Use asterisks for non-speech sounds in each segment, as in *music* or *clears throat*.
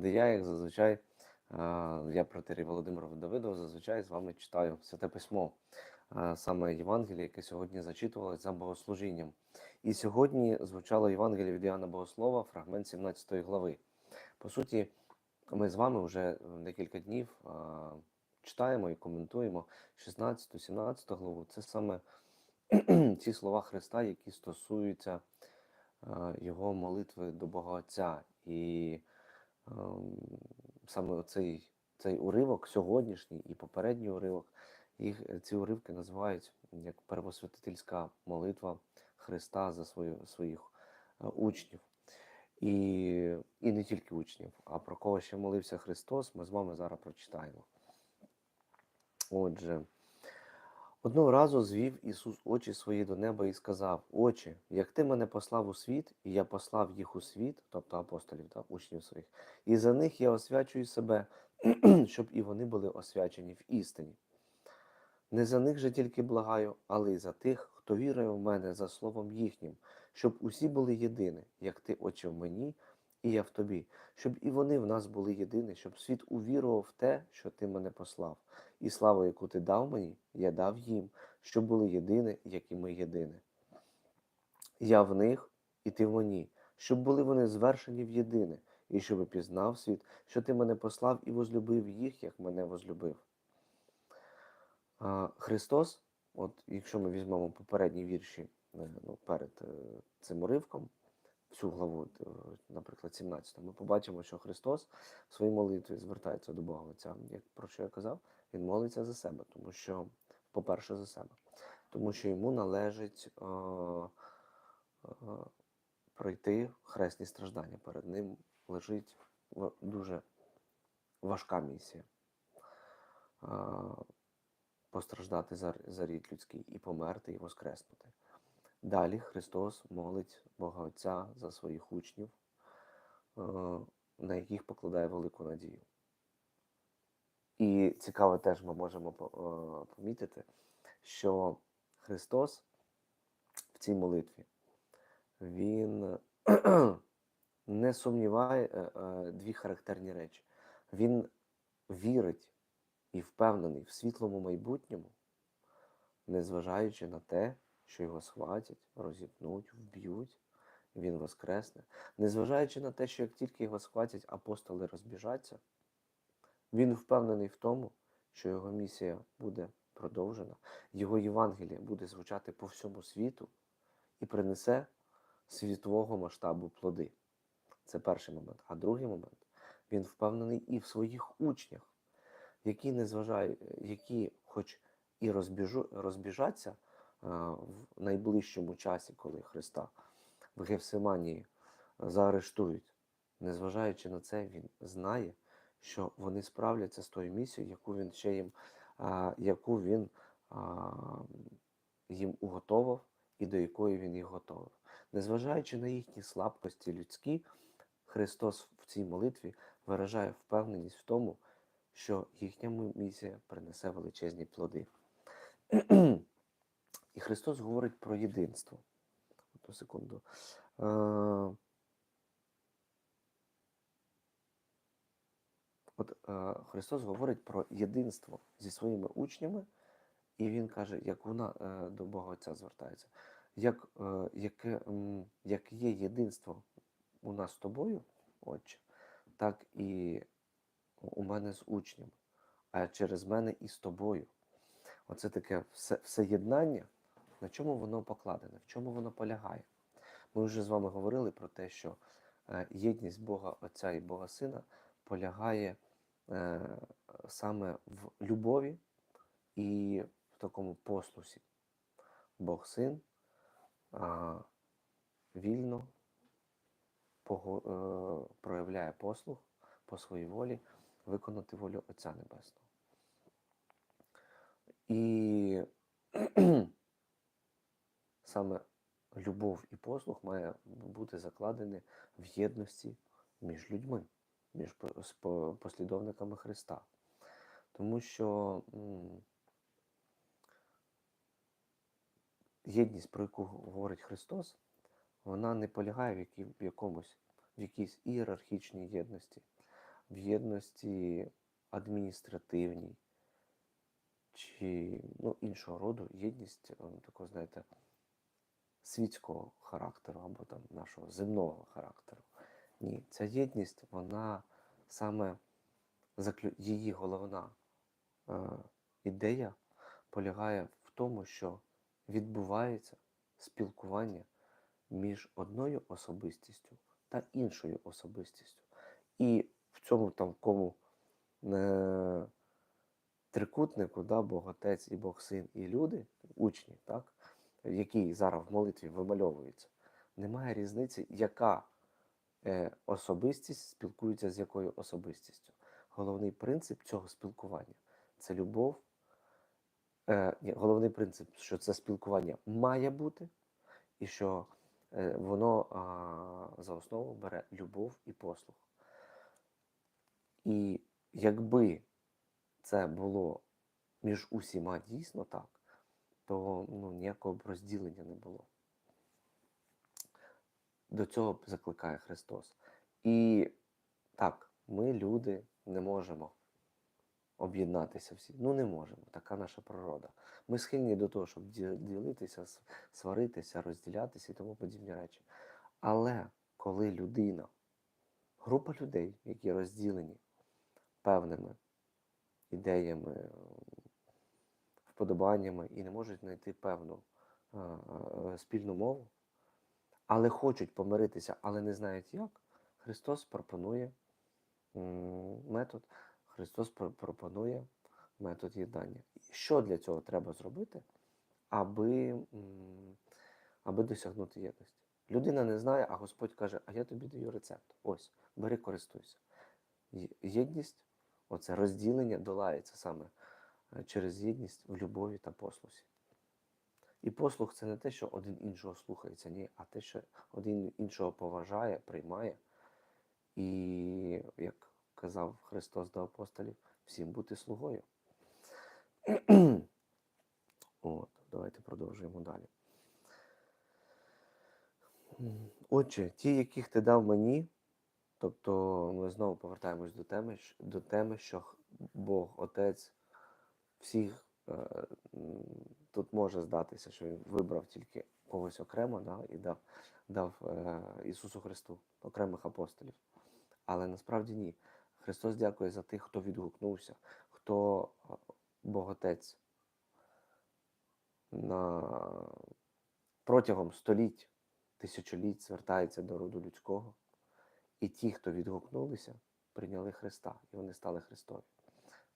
де я, як зазвичай, я протерій Володимир Давидов, зазвичай з вами читаю Святе Письмо, саме Євангеліє, яке сьогодні зачитувалось за богослужінням. І сьогодні звучало Євангеліє від Іоанна Богослова, фрагмент 17 глави. По суті, ми з вами вже декілька днів читаємо і коментуємо 16-17 главу. Це саме *clears throat* ці слова Христа, які стосуються Його молитви до Бога Отця. І саме цей цей уривок, сьогоднішній і попередній уривок, їх ці уривки називають як первосвятительська молитва Христа за свою, своїх е, учнів. І і не тільки учнів, а про кого ще молився Христос, ми з вами зараз прочитаємо. Отже, одного разу звів Ісус очі свої до неба і сказав: Очі, як ти мене послав у світ, і я послав їх у світ, тобто апостолів та учнів своїх, і за них я освячую себе, *clears throat* щоб і вони були освячені в істині. Не за них же тільки благаю, але й за тих, хто вірує в мене за словом їхнім, щоб усі були єдині, як ти, Отче, в мені, і я в тобі, щоб і вони в нас були єдині, щоб світ увірував в те, що ти мене послав, і славу, яку ти дав мені, я дав їм, щоб були єдині, як і ми єдині. Я в них, і ти в мені, щоб були вони звершені в єдине, і щоб пізнав світ, що ти мене послав і возлюбив їх, як мене возлюбив. Христос, от якщо ми візьмемо попередні вірші е, ну, перед е, цим уривком, всю главу, е, наприклад, 17, ми побачимо, що Христос в своїй молитві звертається до Бога Отця. Як про що я казав, Він молиться за себе, тому що, по-перше, за себе, тому що йому належить е, е, пройти хресні страждання. Перед ним лежить дуже важка місія. Е, постраждати за, за рід людський і померти, і воскреснути. Далі Христос молить Бога Отця за своїх учнів, е, на яких покладає велику надію. І цікаво теж ми можемо е, помітити, що Христос в цій молитві Він *clears throat* не сумніває е, дві характерні речі. Він вірить і впевнений в світлому майбутньому, незважаючи на те, що його схватять, розіпнуть, вб'ють, він воскресне, незважаючи на те, що як тільки його схватять, апостоли розбіжаться, він впевнений в тому, що його місія буде продовжена, його Євангеліє буде звучати по всьому світу і принесе світового масштабу плоди. Це перший момент. А другий момент він впевнений і в своїх учнях, які не зважають, які, хоч і розбіжу, розбіжаться в найближчому часі, коли Христа в Гефсиманії заарештують. Незважаючи на це, він знає, що вони справляться з тою місією, яку він ще їм, яку він їм уготовав і до якої він їх готовив. Незважаючи на їхні слабкості людські, Христос в цій молитві виражає впевненість в тому, що їхня місія принесе величезні плоди. І Христос говорить про єдинство. Одну секунду. Е, от е, Христос говорить про єдинство зі своїми учнями, і Він каже, як вона е, до Бога Отця звертається, як яке, як є єдинство у нас з тобою, Отче, так і у мене з учнями, а через мене і з тобою. Оце таке все, всеєднання, на чому воно покладене, в чому воно полягає. Ми вже з вами говорили про те, що е, єдність Бога Отця і Бога Сина полягає е, саме в любові і в такому послусі. Бог син вільно е, проявляє послух по своїй волі виконати волю Отця Небесного. І саме любов і послух має бути закладені в єдності між людьми, між послідовниками Христа. Тому що єдність, про яку говорить Христос, вона не полягає в якомусь в якійсь ієрархічній єдності, в єдності адміністративній чи ну, іншого роду єдність, такого, знаєте, світського характеру або там нашого земного характеру. Ні, ця єдність, вона саме її головна е, ідея полягає в тому, що відбувається спілкування між одною особистістю та іншою особистістю. І в цьому тамкому е, трикутнику, да, Бог Отець і Бог Син і люди, учні, так, які зараз в молитві вимальовуються, немає різниці, яка е, особистість спілкується з якою особистістю. Головний принцип цього спілкування це любов. Е, головний принцип, що це спілкування має бути, і що е, воно за основу бере любов і послух. І якби це було між усіма дійсно так, то ну, ніякого б розділення не було. До цього закликає Христос. І так, ми, люди, не можемо об'єднатися всі. Ну, не можемо, така наша природа. Ми схильні до того, щоб ділитися, сваритися, розділятися і тому подібні речі. Але коли людина, група людей, які розділені певними ідеями, вподобаннями і не можуть знайти певну а, а, спільну мову, але хочуть помиритися, але не знають як, Христос пропонує метод, Христос пропонує метод єднання. Що для цього треба зробити, аби, аби досягнути єдності? Людина не знає, а Господь каже, а я тобі даю рецепт. Ось, бери, користуйся. Єдність, оце розділення долається саме е, через єдність в любові та послусі. І послух це не те, що один іншого слухається, ні, а те, що один іншого поважає, приймає. І, як казав Христос до апостолів, всім бути слугою. *clears throat* От, давайте продовжуємо далі. Отже, ті, яких ти дав мені, тобто ми знову повертаємось до теми, до теми, що Бог, Отець всіх е, тут може здатися, що він вибрав тільки когось окремо да, і дав, дав е, Ісусу Христу окремих апостолів. Але насправді ні. Христос дякує за тих, хто відгукнувся, хто е, Бог Отець на протягом століть, тисячоліть звертається до роду людського. І ті, хто відгукнулися, прийняли Христа, і вони стали Христові.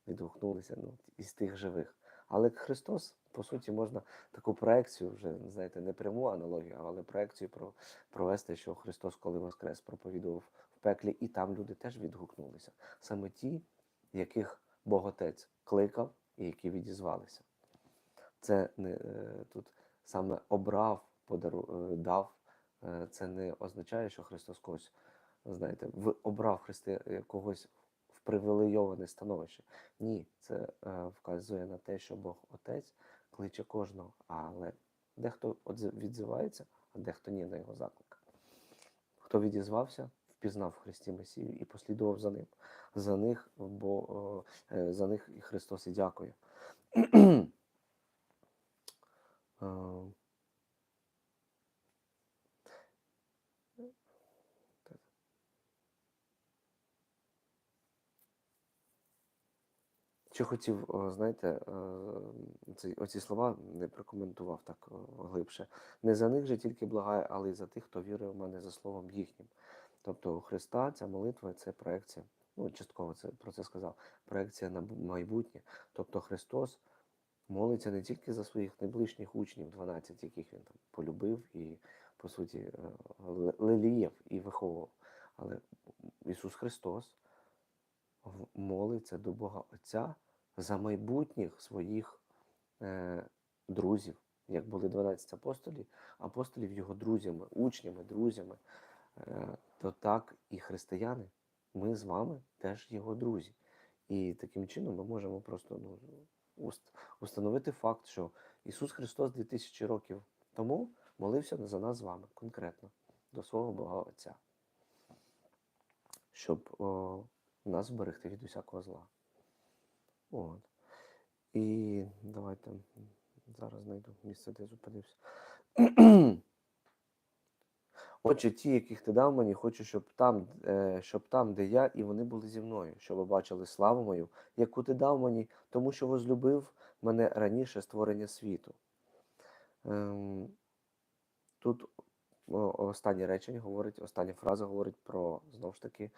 Відгукнулися ну, із тих живих. Але Христос, по суті, можна таку проекцію, вже знаєте, не пряму аналогію, але проекцію про, провести, що Христос, коли Воскрес, проповідував в пеклі, і там люди теж відгукнулися. Саме ті, яких Бог Отець кликав і які відізвалися. Це не е, тут саме обрав, подару, е, дав. Е, це не означає, що Христос когось, знаєте, обрав Христи когось привілейоване становище. Ні, це е, вказує на те, що Бог Отець кличе кожного, але дехто відзивається, а дехто ні на його заклик. Хто відізвався, впізнав в Христі Месію і послідував за ним. За них, бо е, за них і Христос і дякує. *clears throat* Е, Чи хотів, знаєте, е, ці, оці слова не прокоментував так глибше. Не за них же тільки благає, але й за тих, хто вірує в мене за словом їхнім. Тобто у Христа ця молитва це проекція. Ну, частково це про це сказав. Проекція на майбутнє. Тобто Христос молиться не тільки за своїх найближчих учнів, 12, яких він там полюбив і, по суті, е, ле- леліяв і виховував. Але Ісус Христос молиться до Бога Отця за майбутніх своїх е, друзів, як були 12 апостолів, апостолів його друзями, учнями, друзями, е, то так і християни, ми з вами теж його друзі. І таким чином ми можемо просто ну, уст- установити факт, що Ісус Христос 2000 років тому молився за нас з вами конкретно до свого Бога Отця. Щоб о, нас зберегти від усякого зла. От. І давайте зараз знайду місце, де зупинився. *clears throat* Отже, ті, яких ти дав мені, хочу, щоб там, е, щоб там, де я, і вони були зі мною, щоб бачили славу мою, яку ти дав мені, тому що возлюбив мене раніше створення світу. Ем, тут останнє речення говорить, остання фраза говорить про знову ж таки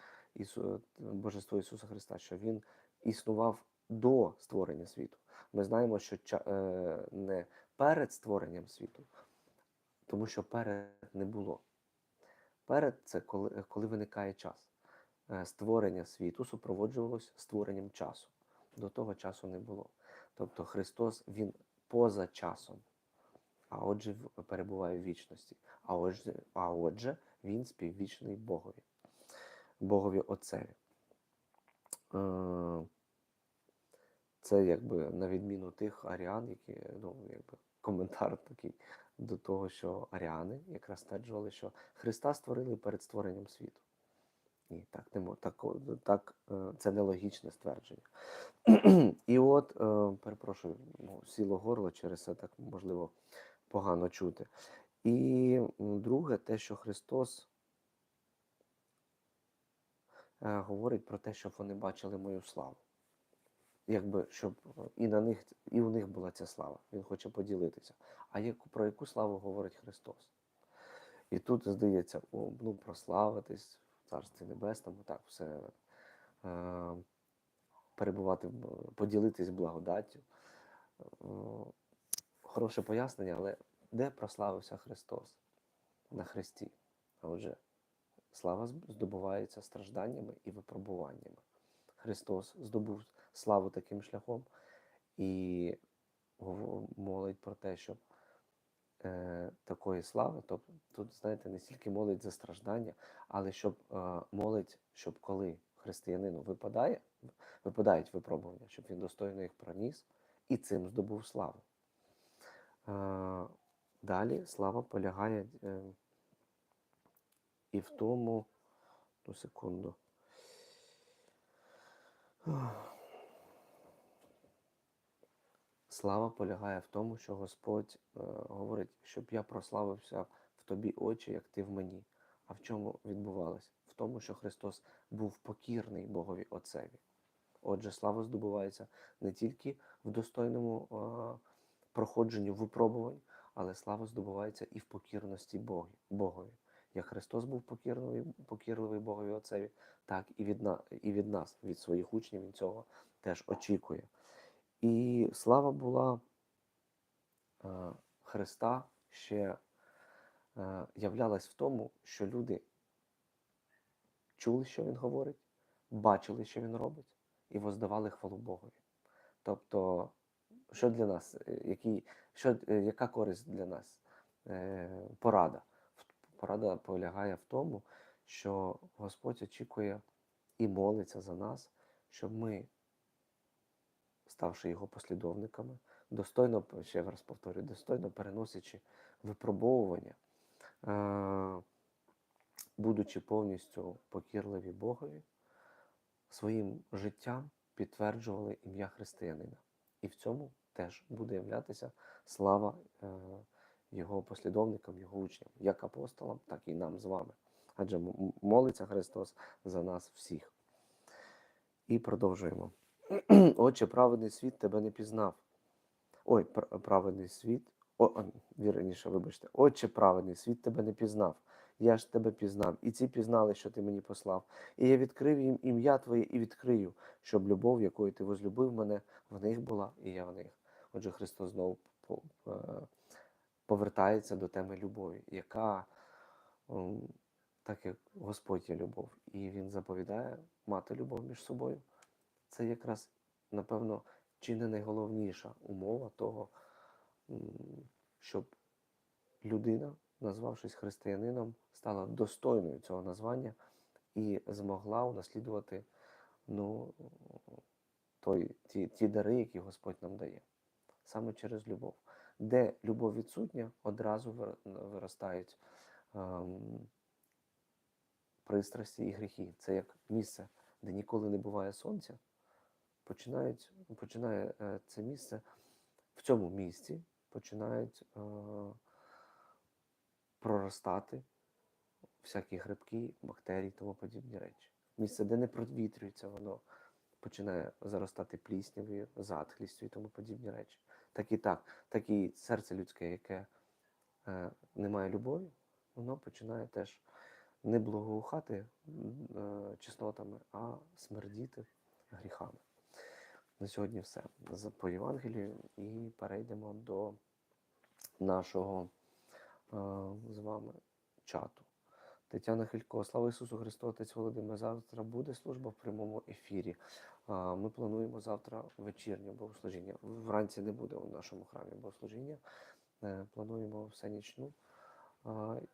Божество Ісуса Христа, що Він існував до створення світу. Ми знаємо, що е, не перед створенням світу, тому що перед не було. Перед це коли, коли виникає час. Е, Створення світу супроводжувалось створенням часу. До того часу не було. Тобто Христос Він поза часом, а отже, перебуває в вічності. А отже, а отже, Він співвічний Богові, Богові Отцеві. Це якби на відміну тих аріан, які ну, якби коментар такий до того, що аріани якраз стверджували, що Христа створили перед створенням світу. Ні, так не так, так е, це нелогічне ствердження. І от, е, перепрошую, ну, сіло горло, через це так можливо погано чути. І друге, те, що Христос е, говорить про те, щоб вони бачили мою славу. Якби щоб е, і на них, і у них була ця слава. Він хоче поділитися. А яку, про яку славу говорить Христос? І тут здається, о, ну, прославитись в Царстві Небесному, так, все е, перебувати, поділитись благодаттю. Е, хороше пояснення, але де прославився Христос? На Христі. А отже, слава здобувається стражданнями і випробуваннями. Христос здобув славу таким шляхом і молить про те, щоб е, такої слави, тобто тут, знаєте, не стільки молить за страждання, але щоб е, молить, щоб коли християнину випадає, випадають випробування, щоб він достойно їх проніс і цим здобув славу. Е, далі слава полягає е, і в тому, ну секунду. Слава полягає в тому, що Господь е, говорить, щоб я прославився в тобі очі, як ти в мені. А в чому відбувалось? В тому, що Христос був покірний Богові Отцеві. Отже, слава здобувається не тільки в достойному е, проходженню випробувань, але слава здобувається і в покірності Богі, Богові. Як Христос був покірливий, покірливий Богові Отцеві, так і від, на, і від нас, від своїх учнів, він цього теж очікує. І слава була е, Христа ще е, являлась в тому, що люди чули, що Він говорить, бачили, що Він робить, і воздавали хвалу Богові. Тобто, що для нас, е, який, що, яка користь для нас? Порада. Порада полягає в тому, що Господь очікує і молиться за нас, щоб ми ставши його послідовниками, достойно, ще раз повторюю, достойно переносячи випробовування, е, будучи повністю покірливі Богові, своїм життям підтверджували ім'я християнина. І в цьому теж буде являтися слава е, його послідовникам, його учням, як апостолам, так і нам з вами. Адже молиться Христос за нас всіх. І продовжуємо. *clears throat* Отче, праведний світ тебе не пізнав. Ой, праведний світ. О, вірніше, вибачте. Отче, праведний світ тебе не пізнав. Я ж тебе пізнав, і ці пізнали, що ти мені послав. І я відкрив їм ім'я Твоє і відкрию, щоб любов, якою ти возлюбив мене, в них була, і я в них. Отже, Христос знову е, повертається до теми любові, яка, так як Господь є любов, і Він заповідає мати любов між собою. Це якраз, напевно, чи не найголовніша умова того, щоб людина, назвавшись християнином, стала достойною цього названня і змогла унаслідувати ну, той, ті, ті дари, які Господь нам дає, саме через любов. Де любов відсутня, одразу виростають ем, пристрасті і гріхи. Це як місце де ніколи не буває сонця, починають, починає е, це місце в цьому місці починають е, проростати всякі грибки, бактерії, тому подібні речі. Місце, де не провітрюється, воно починає заростати пліснявою, затхлістю і тому подібні речі. Так і так, так і серце людське, яке е, не має любові, воно починає теж не благоухати е, чеснотами, а смердіти гріхами. На сьогодні все по Євангелію і перейдемо до нашого е, з вами чату. Тетяна Хилько, слава Ісусу Христу, Отець Володимир. Завтра буде служба в прямому ефірі. Ми плануємо завтра вечірнє богослужіння. Вранці не буде у нашому храмі богослужіння. Е, Плануємо все нічну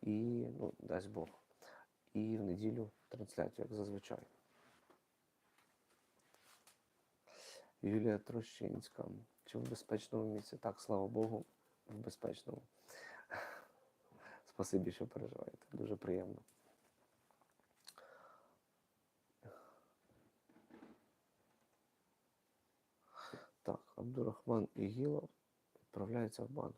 і ну, дасть Бог. І в неділю трансляцію, як зазвичай. Юлія Трощинська. Чи в безпечному місці? Так, слава Богу, в безпечному. *laughs* Спасибі, що переживаєте. Дуже приємно. Так, Абдурахман і Гіла відправляються в бан.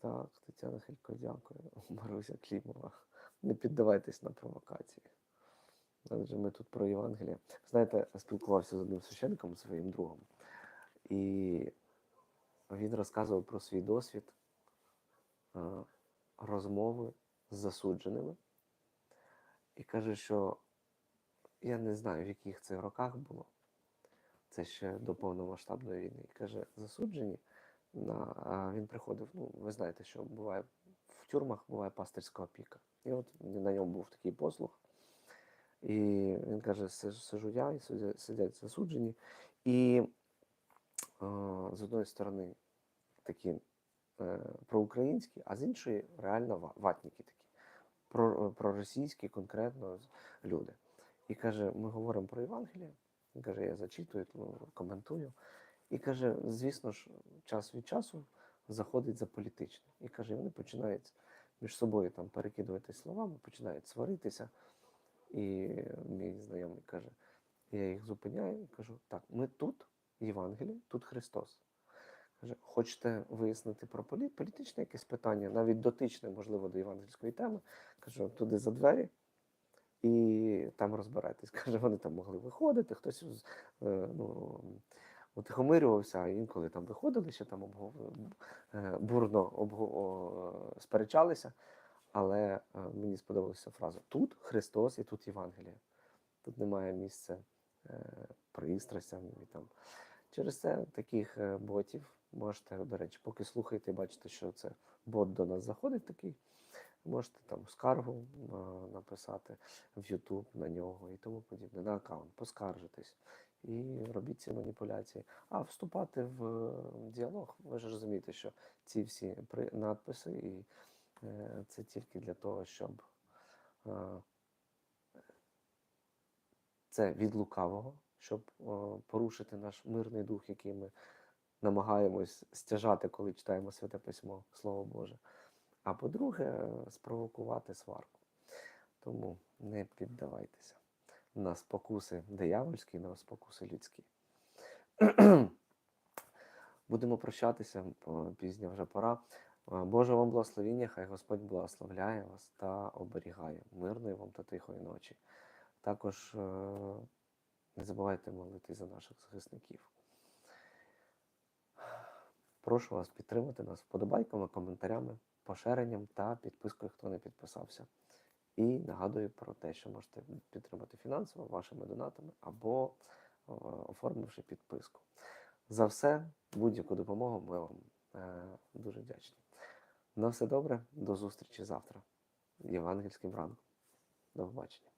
Так, Тетяна Хилько, дякую. *laughs* Маруся Клімова. Не піддавайтесь на провокації. Адже ми тут про Євангеліє. Знаєте, спілкувався з одним священником, своїм другом, і він розказував про свій досвід е, розмови з засудженими. І каже, що я не знаю, в яких це роках було. Це ще до повномасштабної війни. І каже, засуджені. На, а він приходив, ну, ви знаєте, що буває в тюрмах буває пастирська опіка. І от на ньому був такий послуг. І він каже: сижу я, і сидять засуджені. І е, з одної сторони такі е, проукраїнські, а з іншої реально ва- ватники такі, про, проросійські конкретно люди. І каже, ми говоримо про Євангеліє. Він каже, я зачитую, коментую. І каже, звісно ж, час від часу заходить за політичне. І каже, вони починають між собою там перекидуватись словами, починають сваритися. І мій знайомий каже, я їх зупиняю і кажу: так, ми тут Євангеліє, тут Христос. Каже, хочете вияснити про полі- політичне якесь питання, навіть дотичне, можливо, до євангельської теми. Кажу, туди за двері і там розбирайтесь. *laughs* Каже, вони там могли виходити, хтось е, ну, утихомирювався, а інколи там виходили, ще там обгов... е, бурно обго... сперечалися. Але е, мені сподобалася фраза: тут Христос і тут Євангеліє. Тут немає місця е, пристрастям і там. Через це таких ботів можете, до речі, поки слухаєте, і бачите, що це бот до нас заходить такий. Можете там скаргу написати в YouTube на нього і тому подібне, на аккаунт, поскаржитись і робіть ці маніпуляції. А вступати в діалог, ви ж розумієте, що ці всі надписи і Е, Це тільки для того, щоб е, це від лукавого, щоб порушити наш мирний дух, який ми намагаємось стяжати, коли читаємо Святе Письмо, Слово Боже. А по-друге, спровокувати сварку. Тому не піддавайтеся на спокуси диявольські, на спокуси людські. Будемо прощатися, пізня вже пора. Боже вам благословіння, хай Господь благословляє вас та оберігає мирної вам та тихої ночі. Також е, не забувайте молити за наших захисників. Прошу вас підтримати нас вподобайками, коментарями, поширенням та підпискою, хто не підписався. І нагадую про те, що можете підтримати фінансово вашими донатами або е, оформивши підписку. За все, будь-яку допомогу ми вам е, дуже вдячні. На все добре, до зустрічі завтра. Євангельським ранком. До побачення.